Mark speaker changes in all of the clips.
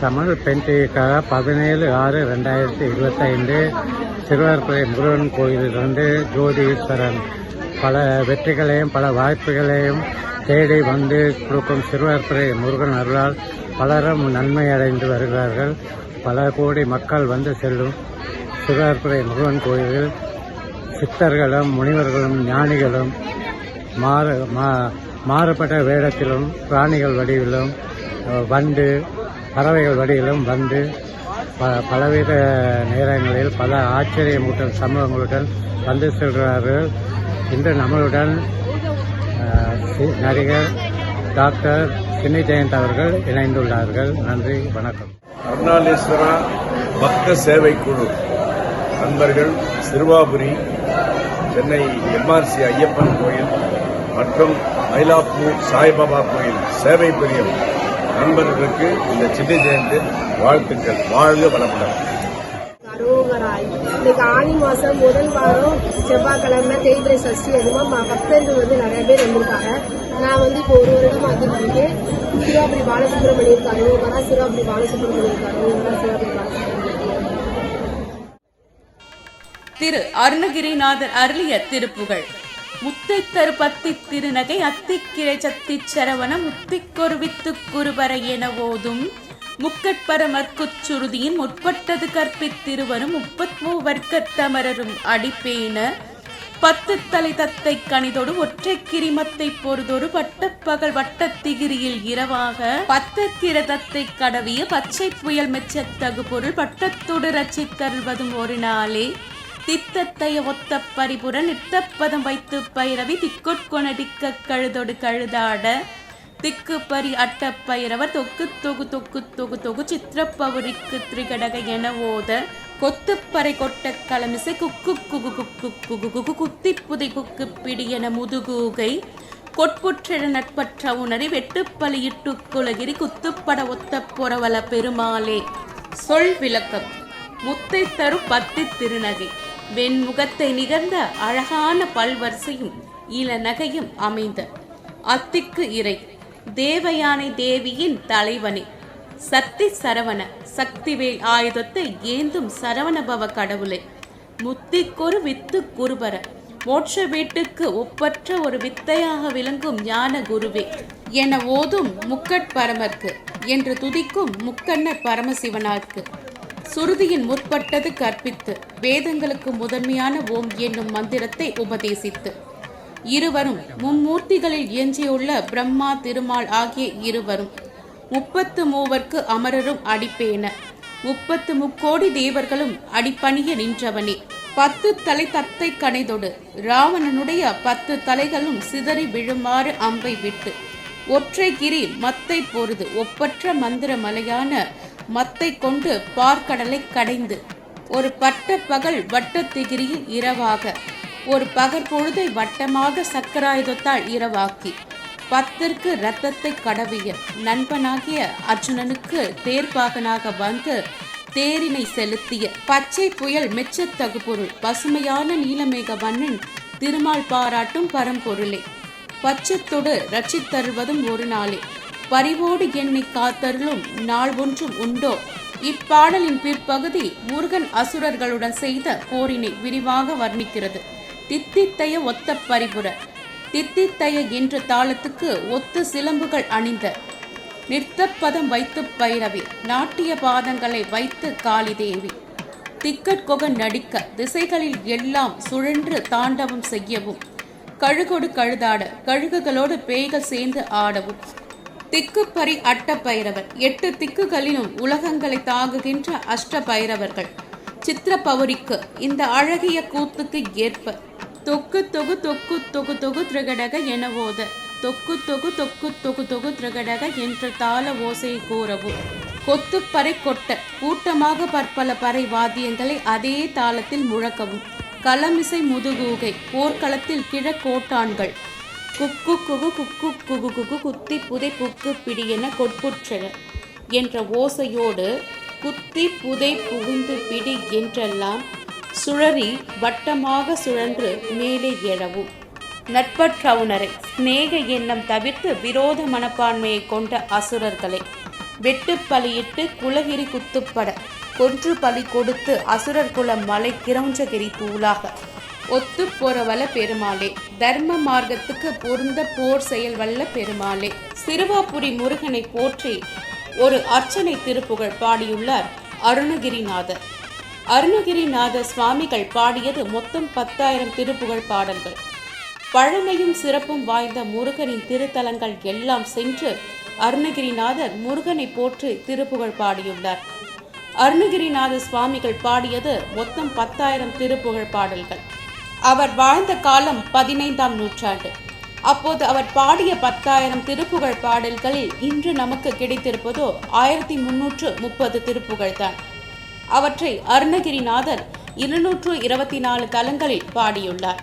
Speaker 1: தமிழ் பென்டிக்காக பதினேழு ஆறு ரெண்டாயிரத்தி இருபத்தைந்து திருவாரூரை முருகன் கோயிலிலிருந்து ஜோதி ஈஸ்வரன் பல வெற்றிகளையும் பல வாய்ப்புகளையும் தேடி வந்து கொடுக்கும் சிறுவர்புரை முருகன் அருளால் பலரும் நன்மை அடைந்து வருகிறார்கள். பல கோடி மக்கள் வந்து செல்லும் சிறுவர்புரை முருகன் கோயிலில் சித்தர்களும் முனிவர்களும் ஞானிகளும் மாறு மா மாறுபட்ட வேடத்திலும் பிராணிகள் வடிவிலும் வண்டு பறவைகள் வடிவிலும் வந்து ப பலவித நேரங்களில் பல ஆச்சரியமூட்டல் சம்பவங்களுடன் வந்து செல்கிறார்கள். இன்று நம்மளுடன் நடிகர் டாக்டர் சின்னி ஜெயந்த் அவர்கள் இணைந்துள்ளார்கள். நன்றி வணக்கம்.
Speaker 2: அருணாலேஸ்வரா பக்த சேவை குழு நண்பர்கள் சிறுவாபுரி சென்னை எம்ஆர்சி ஐயப்பன் கோயில் மற்றும் மயிலாப்பூர் சாய்பாபா கோயில் சேவை பிரியம். நண்பர்களுக்கு இந்த சின்ன ஜெயந்தி வாழ்த்துக்கள். வாழ்க வளமுடன்.
Speaker 3: இன்னைக்கு ஆனி மாசம் முதல் வாரம் செவ்வாய்க்கிழமை தேய்பிரை சஷ்டி அதுவும் பக்தர்கள் வந்து நிறைய பேர் வந்திருக்காங்க. நான் வந்து இப்போ ஒரு வருடம் வந்துட்டு இருக்கேன் சிவாபுரி பாலசுப்ரமணியருக்கு அரோகரா சிவாபுரி பாலசுப்ரமணியருக்கு அரோகரா சிவாபுரி பாலசுப்ரமணியருக்கு
Speaker 4: திரு அருணகிரிநாதர் அருளிய திருப்புகழ் முத்தை பத்தி திருநகை அத்திக்கிரை சத்தி சரவண முத்திக்கொரு வித்து குருபர என ஓதும். முக்கட்பரமற்குச் சுருதியின் முற்பட்டது கற்பித்திருவரும் முப்பத்மூ வர்க்கத்தமரரும் அடிப்பேன. பத்து தலை தத்தை கணிதோடு ஒற்றை கிரிமத்தை பொறுதொரு பட்டப்பகல் வட்டத்திகிரியில் இரவாக. பத்தற்கிர தத்தை கடவிய பச்சை புயல் மெச்சத்தகு பொருள் பட்டத்தொடு ரச்சித்தருள்வதும் ஒரு நாளே தித்தத்தைய ஒத்த பரிபுர நித்தப்பதம் வைத்து பைரவி திக்கொட்கொணடிக்க கழுதொடு கழுதாட. திக்கு பரி அட்ட பைரவர் தொக்கு தொகு தொக்கு தொகு தொகு சித்திரப்பவுரிக்கு திரிகடக என ஓத. கொத்துப்பறை கொட்ட களமிசை குக்கு குகு குக்கு குகு குகு குத்தி புதை குக்கு பிடி என முதுகூகை. கொட்புற்றிட நட்பற்ற உணரி வெட்டுப்பலியிட்டு குலகிரி குத்துப்பட ஒத்த புறவல பெருமாளே. சொல் விளக்கம். முத்தை தரும் பத்தி திருநகை. வெண்முகத்தை நிகழ்ந்த அழகான பல்வரிசையும் இள நகையும் அமைந்த. அத்திக்கு இறை. தேவயானை தேவியின் தலைவனே. சக்தி சரவண சக்திவேல் ஆயுதத்தை ஏந்தும் சரவணபவ கடவுளே. முத்திக்கொரு வித்து குருபர. மோட்ச வீட்டுக்கு ஒப்பற்ற ஒரு வித்தையாக விளங்கும் ஞான குருவே. என ஓதும் முக்கட் பரமர்க்கு. என்று துதிக்கும் முக்கண்ண பரமசிவனார்க்கு. சுருதியின் முற்பட்டது கற்பித்து வேதங்களுக்கு முதன்மையான ஓம் என்னும் மந்திரத்தை உபதேசித்து. இருவரும் மும்மூர்த்திகளில் எஞ்சியுள்ள பிரம்மா திருமால் ஆகிய இருவரும் முப்பத்து மூவர்க்கு அமரரும் அடிப்பேன. முப்பத்து முக்கோடி தேவர்களும் அடிப்பணிய நின்றவனே. பத்து தலை தத்தை கணைதொடு ராவணனுடைய பத்து தலைகளும் சிதறி விழுமாறு அம்பை விட்டு. ஒற்றை கிரி மத்தை பொருது ஒப்பற்ற மந்திர மலையான மத்தை கொண்டு பார்க்கடலை கடைந்து ஒரு பட்ட பகல் வட்டத்திகிரியில் இரவாக ஒரு பகற்பொழுதை வட்டமாக சக்கராயுதத்தால் இரவாக்கி பத்திற்கு இரத்தத்தை கடவிய நண்பனாகிய அர்ஜுனனுக்கு தேர்பாகனாக வந்து தேரினை செலுத்திய பச்சை புயல் மெச்சத்தகு பொருள் பசுமையான நீலமேக வண்ணன் திருமால் பாராட்டும் பரம்பொருளே. பச்சத்தொடு ரட்சித்தருவதும் ஒரு நாளே. பரிவோடு என்னை காத்தருளும் நாள் ஒன்றும் உண்டோ? இப்பாடலின் பிற்பகுதி முருகன் அசுரர்களுடன் செய்த போரினை விரிவாக வர்ணிக்கிறது. தித்தித்தைய ஒத்த பரிபுர தித்தித்தைய என்ற தாளத்துக்கு ஒத்து சிலம்புகள் அணிந்த நிறுத்தப்பதம் வைத்து பைரவி நாட்டிய பாதங்களை வைத்து காளிதேவி திக்கட்கொகன் நடிக்க திசைகளில் எல்லாம் சுழன்று தாண்டவம் செய்யவும் கழுகொடு கழுதாட கழுகுகளோடு பேய்கள் சேர்ந்து ஆடவும் திக்குப்பறி அட்ட பைரவர். எட்டு திக்குகளிலும் உலகங்களை தாங்குகின்ற அஷ்ட பைரவர்கள். பௌரிக்கு இந்த அழகிய கூத்துக்கு ஏற்ப. தொக்கு தொகு தொக்கு தொகு தொகு திரகடக என ஓத தொக்கு தொகு தொக்கு தொகு தொகு திரகடக என்ற தாள ஓசையை கூறவும் கொத்துப்பறை கொட்ட கூட்டமாக பற்பல பறை வாத்தியங்களை அதே தாளத்தில் முழக்கவும். களமிசை முதுகூகை போர்க்களத்தில் கிழக்கோட்டான்கள் குக்கு குகு குக்கு குகு குகு குத்தி புதை புக்கு பிடி என கொட்புற்றன என்ற ஓசையோடு குத்தி புதை புகுந்து பிடி என்றெல்லாம் சுழறி வட்டமாக சுழன்று மேலே எழவும் நட்பற்றவுணரை சிநேக எண்ணம் தவிர்த்து விரோத மனப்பான்மையை கொண்ட அசுரர்களை வெட்டு பலியிட்டு குலகிரி குத்துப்பட கொன்று பலி கொடுத்து அசுரர் குலம் மலை கிரௌஞ்சகிரி தூளாக ஒத்து போறவல பெருமாளே. தர்ம மார்க்கத்துக்கு பொருந்த போர் செயல் வல்ல பெருமாளே. சிறுவாபுரி முருகனை போற்றி ஒரு அர்ச்சனை திருப்புகழ் பாடியுள்ளார் அருணகிரிநாதர். அருணகிரிநாத சுவாமிகள் பாடியது மொத்தம் பத்தாயிரம் திருப்புகழ் பாடல்கள். பழமையும் சிறப்பும் வாய்ந்த முருகனின் திருத்தலங்கள் எல்லாம் சென்று அருணகிரிநாதர் முருகனை போற்றி திருப்புகழ் பாடியுள்ளார். அருணகிரிநாத சுவாமிகள் பாடியது மொத்தம் பத்தாயிரம் திருப்புகழ் பாடல்கள். அவர் வாழ்ந்த காலம் பதினைந்தாம் நூற்றாண்டு. அப்போது அவர் பாடிய பத்தாயிரம் திருப்புகழ் பாடல்களில் இன்று நமக்கு கிடைத்திருப்பதோ ஆயிரத்தி முன்னூற்று முப்பது திருப்புகழ் தான் அவற்றை அருணகிரிநாதர் இருநூற்று இருபத்தி நாலு தலங்களில் பாடியுள்ளார்.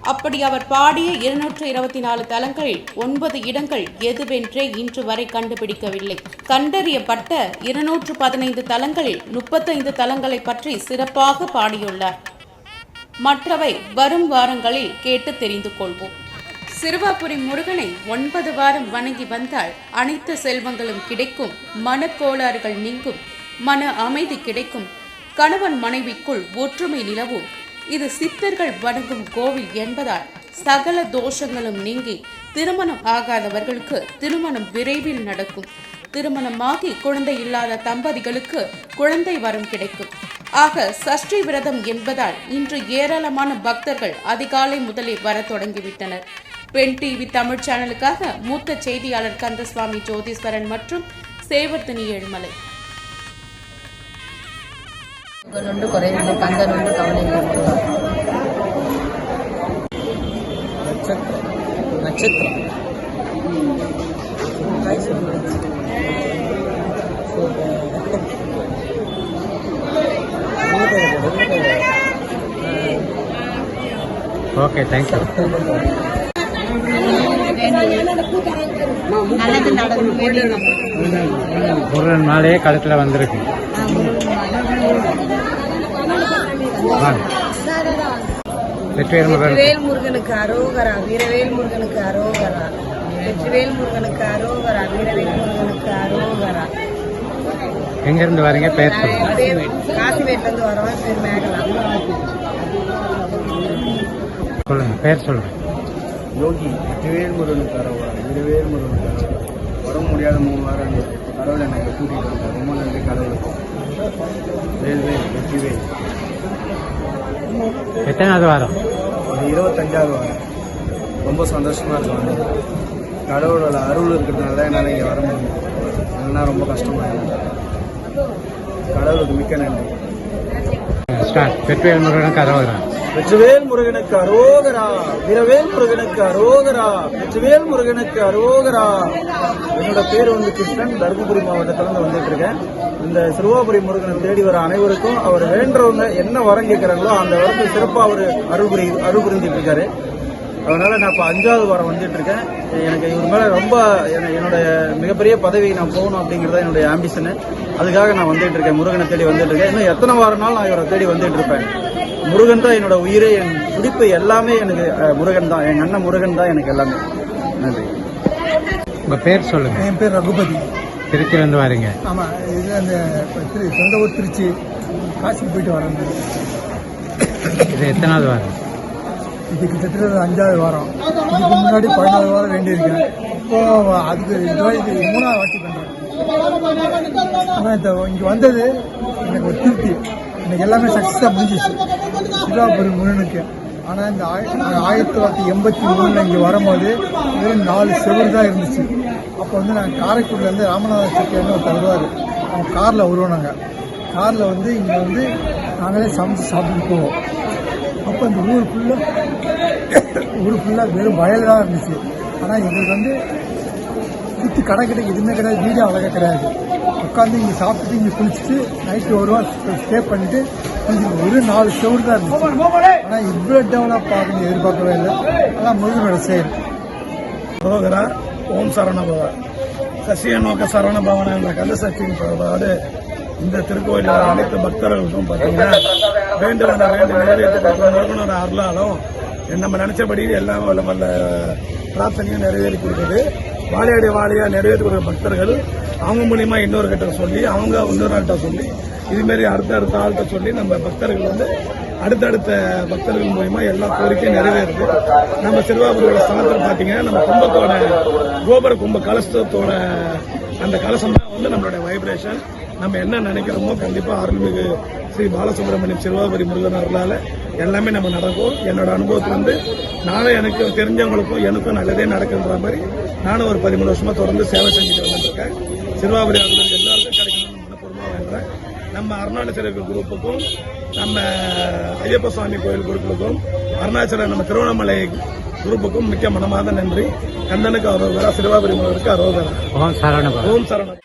Speaker 4: அப்படி அவர் பாடிய இருநூற்று இருபத்தி நாலு தலங்களில் ஒன்பது இடங்கள் எதுவென்றே இன்று வரை கண்டுபிடிக்கவில்லை. கண்டறியப்பட்ட இருநூற்று பதினைந்து தலங்களில் முப்பத்தைந்து தலங்களை பற்றி சிறப்பாக பாடியுள்ளார். மற்றவை வரும் வாரங்களில் கேட்டு தெரிந்து கொள்வோம். சிறுவாபுரி முருகனை ஒன்பது வாரம் வணங்கி வந்தால் அனைத்து செல்வங்களும் கிடைக்கும் மனக்கோளாறுகள் நீங்கும் மன அமைதி கிடைக்கும். கணவன் மனைவிக்குள் ஒற்றுமை நிலவும். இது சித்தர்கள் வணங்கும் கோவில் என்பதால் சகல தோஷங்களும் நீங்கி திருமணம் ஆகாதவர்களுக்கு திருமணம் விரைவில் நடக்கும். திருமணமாகி குழந்தை இல்லாத தம்பதிகளுக்கு குழந்தை வரம் கிடைக்கும். ஆக சஷ்டி விரதம் என்பதால் இன்று ஏராளமான பக்தர்கள் அதிகாலை முதலே வர தொடங்கிவிட்டனர். பெண் டிவி தமிழ் சேனலுக்காக மூத்த செய்தியாளர் கந்தசுவாமி ஜோதீஸ்வரன் மற்றும் சேவர்த்தினி ஏழுமலை.
Speaker 5: நட்சத்திரம். நட்சத்திரம்.
Speaker 1: ஓகே தேங்க்யூ
Speaker 6: நடக்கும் வேண்டியது
Speaker 1: முருகன் மாலையே கழுத்தில் வந்திருக்கு. வெற்றிவேல் முருகன்
Speaker 5: வெற்றிவேல் முருகனுக்கு அரோகரா வீரவேல் முருகனுக்கு அரோகரா. வெற்றிவேல் முருகனுக்கு அரோகரா வீரவேல் முருகனுக்கு அரோகரா.
Speaker 1: எங்கேருந்து வரீங்க? பேர்
Speaker 5: காசிமேட்ல இருந்து வரோம் பேர் மேகலா.
Speaker 1: சொல்லுங்க பேர் சொல்லுங்க.
Speaker 7: யோகி வெற்றிவேல் முருகனுக்கு அரோவா இருவேல் முருகனுக்கு அரோவா வர முடியாத மூணு வாரம் கடவுள் என்னை கூட்டிகிட்டு வந்தார். ரொம்ப நன்றி கடவுளுக்கு வேல்வேல் வெற்றிவேல்
Speaker 1: எத்தனாவது வாரம்?
Speaker 7: இது இருபத்தஞ்சாவது வாரம். ரொம்ப சந்தோஷமா இருக்கு வந்து. கடவுளோட அருள் இருக்கிறதுனால என்னால் இங்கே வர முடியும். இல்லைன்னா ரொம்ப கஷ்டமா இருக்கும் கடவுளுக்கு மிக்க நன்றி.
Speaker 1: ஸ்டார்ட். வெற்றிவேல் முருகனுக்கு அறுபது
Speaker 7: வெற்றிவேல் முருகனுக்கு அரோகரா வீரவேல் முருகனுக்கு அரோகரா வெற்றிவேல் முருகனுக்கு அரோகரா. என்னோட பேர் வந்து கிருஷ்ணன் தருமபுரி மாவட்டத்திலிருந்து வந்துட்டு இருக்கேன். இந்த சிறுவாபுரி முருகனை தேடி வர அனைவருக்கும் அவர் வேண்டவங்க என்ன வரம் கேட்கிறாங்களோ அந்த வரத்தை சிறப்பாக அவர் அருள் புரி அருள் புரிஞ்சிட்டு இருக்காரு. அதனால நான் இப்போ அஞ்சாவது வாரம் வந்துட்டு இருக்கேன். எனக்கு இவர் மேல ரொம்ப என- என்னோட மிகப்பெரிய பதவி நான் போகணும் அப்படிங்கறத என்னுடைய ஆம்பிஷனு அதுக்காக நான் வந்துட்டு இருக்கேன். முருகனை தேடி வந்துட்டு இருக்கேன். இன்னும் எத்தனை வாரம்னாலும் நான் இவரை தேடி வந்துட்டு இருப்பேன்? முருகன் தான் என்னோட உயிரே என் துடிப்பு எல்லாமே எனக்கு முருகன் தான். என் அண்ணன் முருகன் தான் எனக்கு எல்லாமே. நன்றி.
Speaker 1: உங்கள் பேர் சொல்லுங்க.
Speaker 8: என் பேர் ரகுபதி.
Speaker 1: திருச்சியிலேருந்து வரீங்க.
Speaker 8: ஆமாம் இது அந்த திரு சொந்த ஊர் திருச்சி. காசிக்கு போயிட்டு வரேன்.
Speaker 1: இது எத்தனாவது வாரம்?
Speaker 8: இது கிட்டத்தட்ட ஒரு அஞ்சாவது வாரம். இதுக்கு முன்னாடி பதினாறு வாரம் வேண்டியிருக்கேன் இப்போ அதுக்கு இது மூணாவது வாட்டி பண்ணுறேன் ஆனால் இந்த இங்கே வந்தது எனக்கு ஒரு திருப்தி. எனக்கு எல்லாமே சக்ஸஸாக முடிஞ்சிச்சு. சிவாபுரி முருகனுக்கு ஆனால் இந்த ஆயிரத்தி ஆயிரத்தி தொள்ளாயிரத்தி எண்பத்தி மூணில் இங்கே வரும்போது வெறும் நாலு செவரு தான் இருந்துச்சு. அப்போ வந்து நாங்கள் காரைக்குடிலேருந்து ராமநாத செட்டியார்னு ஒரு தருவார் அவங்க காரில் வருவோம் நாங்கள் காரில் வந்து இங்கே வந்து நாங்களே சமைச்சு சாப்பிட்டு போவோம். அப்போ இந்த ஊர் ஃபுல்லாக ஊர் ஃபுல்லாக வெறும் வயல் தான் இருந்துச்சு. ஆனால் எங்களுக்கு வந்து சுற்றி கடை கிடையாது எதுவுமே கிடையாது. வீடு அழகாக கிடையாது. உட்காந்து இங்கே சாப்பிட்டுட்டு இங்கே குளிச்சுட்டு நைட்டு வருவோம் ஸ்டே பண்ணிட்டு கொஞ்சம் ஒரு நாலு செவரு தான் இருந்துச்சு. ஆனால் இவ்வளோ டெவலப் ஆகுங்க எதிர்பார்க்கவே இல்லை. ஆனால் முருகனோட செயல்.
Speaker 7: ரோகரா ஓம் சரணபவ. சசிய நோக்க சரவண பவன என்ற கந்தசக்தியின் இந்த திருக்கோயிலில் அனைத்து பக்தர்களுக்கும் பார்த்தீங்கன்னா வேண்டு வேண்டும் நிறைவேற்றப்பட்ட அருளாலும். நம்ம நினைச்சபடி எல்லாம் வல்ல வல்ல பிரார்த்தனையும் நிறைவேறி கொடுக்குது. வாழையடி வாழையா நிறைவேற்றி கொடுக்குற பக்தர்கள் அவங்க மூலியமா இன்னொரு கிட்ட சொல்லி அவங்க இன்னொரு ஆள்கிட்ட சொல்லி இதுமாரி அடுத்த அடுத்த ஆள்கிட்ட சொல்லி நம்ம பக்தர்கள் வந்து அடுத்தடுத்த பக்தர்கள் மூலியமா எல்லா கோரிக்கையும் நிறைவேறுது. நம்ம சிறுவாபுரியோட ஸ்தலத்தில் பார்த்தீங்கன்னா நம்ம கும்பத்தோட கோபுர கும்ப கலசத்தோட அந்த கலசம் தான் வந்து நம்மளுடைய வைப்ரேஷன் நம்ம என்ன நினைக்கிறோமோ கண்டிப்பா அருள்மிகு ஸ்ரீ பாலசுப்ரமணியம் சிறுவாபுரி முருகன் அருளால எல்லாமே நம்ம நடக்கும். என்னோட அனுபவத்துல வந்து நானும் எனக்கு தெரிஞ்சவங்களுக்கும் எனக்கும் நல்லதே நடக்குன்ற மாதிரி நானும் ஒரு பதிமூணு வருஷமா தொடர்ந்து சேவை செஞ்சுட்டு வந்துருக்கேன். சிறுவாபுரி அருள் எல்லாருக்கும் கிடைக்கணும்னு மனப்பூர்வமா வேண்டுறேன். நம்ம அருணாச்சல குரூப்புக்கும் நம்ம ஐயப்ப சுவாமி கோயில் குரூப்புக்கும் அருணாச்சல நம்ம திருவண்ணாமலை குரூப்புக்கும் மிக்க மனமார்ந்த நன்றி. கந்தனுக்கு அரோகரா சிறுவாபுரி முருகருக்கு அரோகரா.
Speaker 1: ஓம் சரவணபவ
Speaker 7: ஓம் சரணம்.